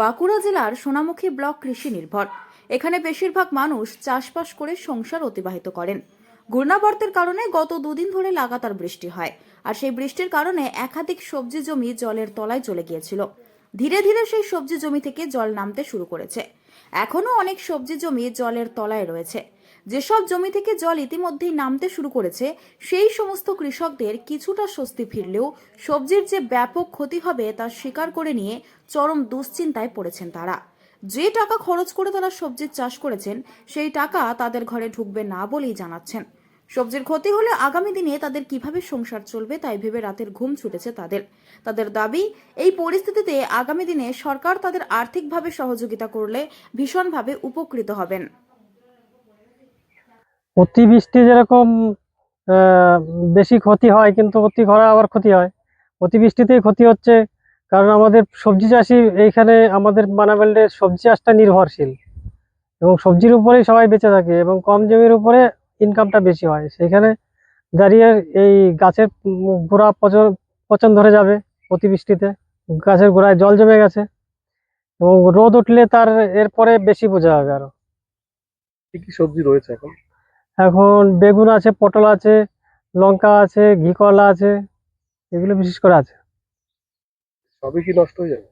বাঁকুড়া জেলার সোনামুখী ব্লক কৃষি নির্ভর। এখানে বেশিরভাগ মানুষ চাষবাস করে সংসার অতিবাহিত করেন। ঘূর্ণাবর্তের কারণে গত দুদিন ধরে লাগাতার বৃষ্টি হয়, আর সেই বৃষ্টির কারণে একাধিক সবজি জমি জলের তলায় চলে গিয়েছিল। ধীরে ধীরে সেই সবজি জমি থেকে জল নামতে শুরু করেছে। এখনও অনেক সবজি জমি জলের তলায় রয়েছে। যেসব জমি থেকে জল ইতিমধ্যেই নামতে শুরু করেছে, সেই সমস্ত কৃষকদের কিছুটা স্বস্তি ফিরলেও সবজির যে ব্যাপক ক্ষতি হবে তা স্বীকার করে নিয়ে চরম দুশ্চিন্তায় পড়েছেন তারা। যে টাকা খরচ করে তারা সবজির চাষ করেছেন, সেই টাকা তাদের ঘরে ঢুকবে না বলেই জানাচ্ছেন। সবজির ক্ষতি হলে আগামী দিনে তাদের কীভাবে সংসার চলবে তাই ভেবে রাতের ঘুম ছুটেছে তাদের। তাদের দাবি, এই পরিস্থিতিতে আগামী দিনে সরকার তাদের আর্থিকভাবে সহযোগিতা করলে ভীষণভাবে উপকৃত হবেন। অতিবৃষ্টি যেরকম বেশি ক্ষতি হয়, কিন্তু অতি খরা আবার ক্ষতি হয়। অতিবৃষ্টিতেই ক্ষতি হচ্ছে, কারণ আমাদের সবজি চাষি এইখানে আমাদের মানাবেল্ডে সবজি চাষটা নির্ভরশীল। এবং সবজির উপরেই সবাই বেঁচে থাকে এবং কম জমির উপরে ইনকামটা বেশি হয়। সেখানে দাঁড়িয়ে এই গাছের গোড়া পচন পচন ধরে যাবে অতিবৃষ্টিতে। গাছের গোড়ায় জল জমে গেছে এবং রোদ উঠলে তার এরপরে বেশি বোঝা হবে আরও। কি কি সবজি রয়েছে এখন? এখন বেগুন আছে পটল আছে লঙ্কা আছে ঘি করলা আছে এগুলো বিশেষ করে আছে। সবই কি নষ্ট হয়ে যাবে?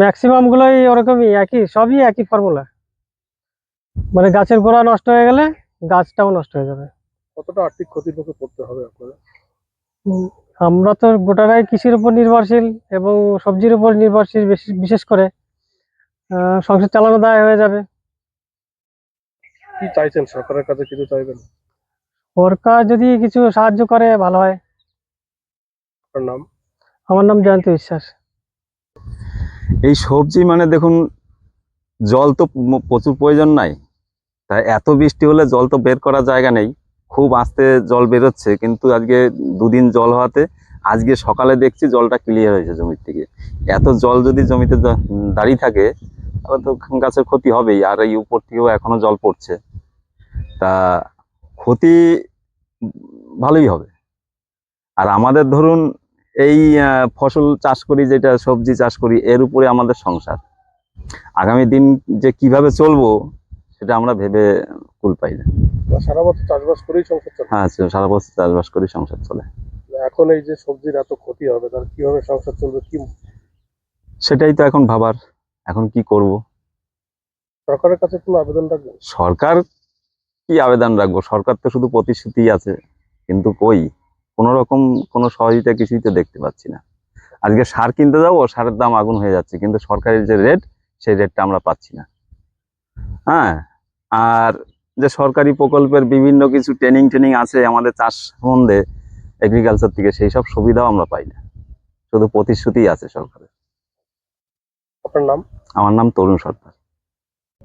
ম্যাক্সিমাম গুলোই ওরকমই একই সবই একই ফর্মুলা মানে গাছের গোড়া নষ্ট হয়ে গেলে গাছটাও নষ্ট হয়ে যাবে। কতটা আর্থিক ক্ষতির মুখে পড়তে হবে আপনারা আমরা তো গোটাটাই কৃষির উপর নির্ভরশীল এবং সবজির উপর নির্ভরশীল বিশেষ করে সংসার চালানো দায় হয়ে যাবে। কি চাইছেন? সরকারের কাছে কিছু চাইবেন? সরকার যদি কিছু সাহায্য করে ভালো হয়। আপনার নাম? আমার নাম জয়ন্ত বিশ্বাস। এই সবজি মানে দেখুন জল তো প্রচুর প্রয়োজন নাই। তাই এত বৃষ্টি হলে জল তো বের করার জায়গা নেই। খুব আস্তে জল বেরোচ্ছে কিন্তু আজকে দুদিন জল হওয়াতে আজকে সকালে দেখছি জলটা ক্লিয়ার হয়েছে জমির থেকে। এত জল যদি জমিতে দাঁড়িয়ে থাকে তাহলে তো গাছের ক্ষতি হবেই। আর এই উপর থেকেও এখনও জল পড়ছে। তা ক্ষতি ভালোই হবে। আর আমাদের ধরুন এই ফসল চাষ করি যেটা সবজি চাষ করি এর উপরে আমাদের সংসার। আগামী দিন যে কীভাবে চলবো সেটা আমরা ভেবে কুল পাই না। সারা বছর চাষবাস করেই সংসার চলে? হ্যাঁ সারা বছর চাষবাস করি সংসার চলে। এখন এই যে সবজির এত ক্ষতি হবে তার কীভাবে সংসার চলবে কি সেটাই তো এখন ভাবার। এখন কি করব? সরকারের কাছে কোনো আবেদন রাখবেন সরকার কি আবেদন রাখব? সরকার তো শুধু প্রতিশ্রুতি আছে কিন্তু কই? কোনো রকম কোনো সহযোগিতা কিছুই তো দেখতে পাচ্ছি না। আজকে সার কিনতে যাব সারের দাম আগুন হয়ে যাচ্ছে কিন্তু সরকারের যে রেট সেই রেটটা আমরা পাচ্ছি না। হ্যাঁ আর যে সরকারি প্রকল্পের বিভিন্ন কিছু ট্রেনিং ট্রেনিং আছে আমাদের চাষ সম্বন্ধে এগ্রিকালচার থেকে সেই সব সুবিধাও আমরা পাই না। শুধু প্রতিশ্রুতিই আছে সরকারের। আপনার নাম? আমার নাম তরুণ সরকার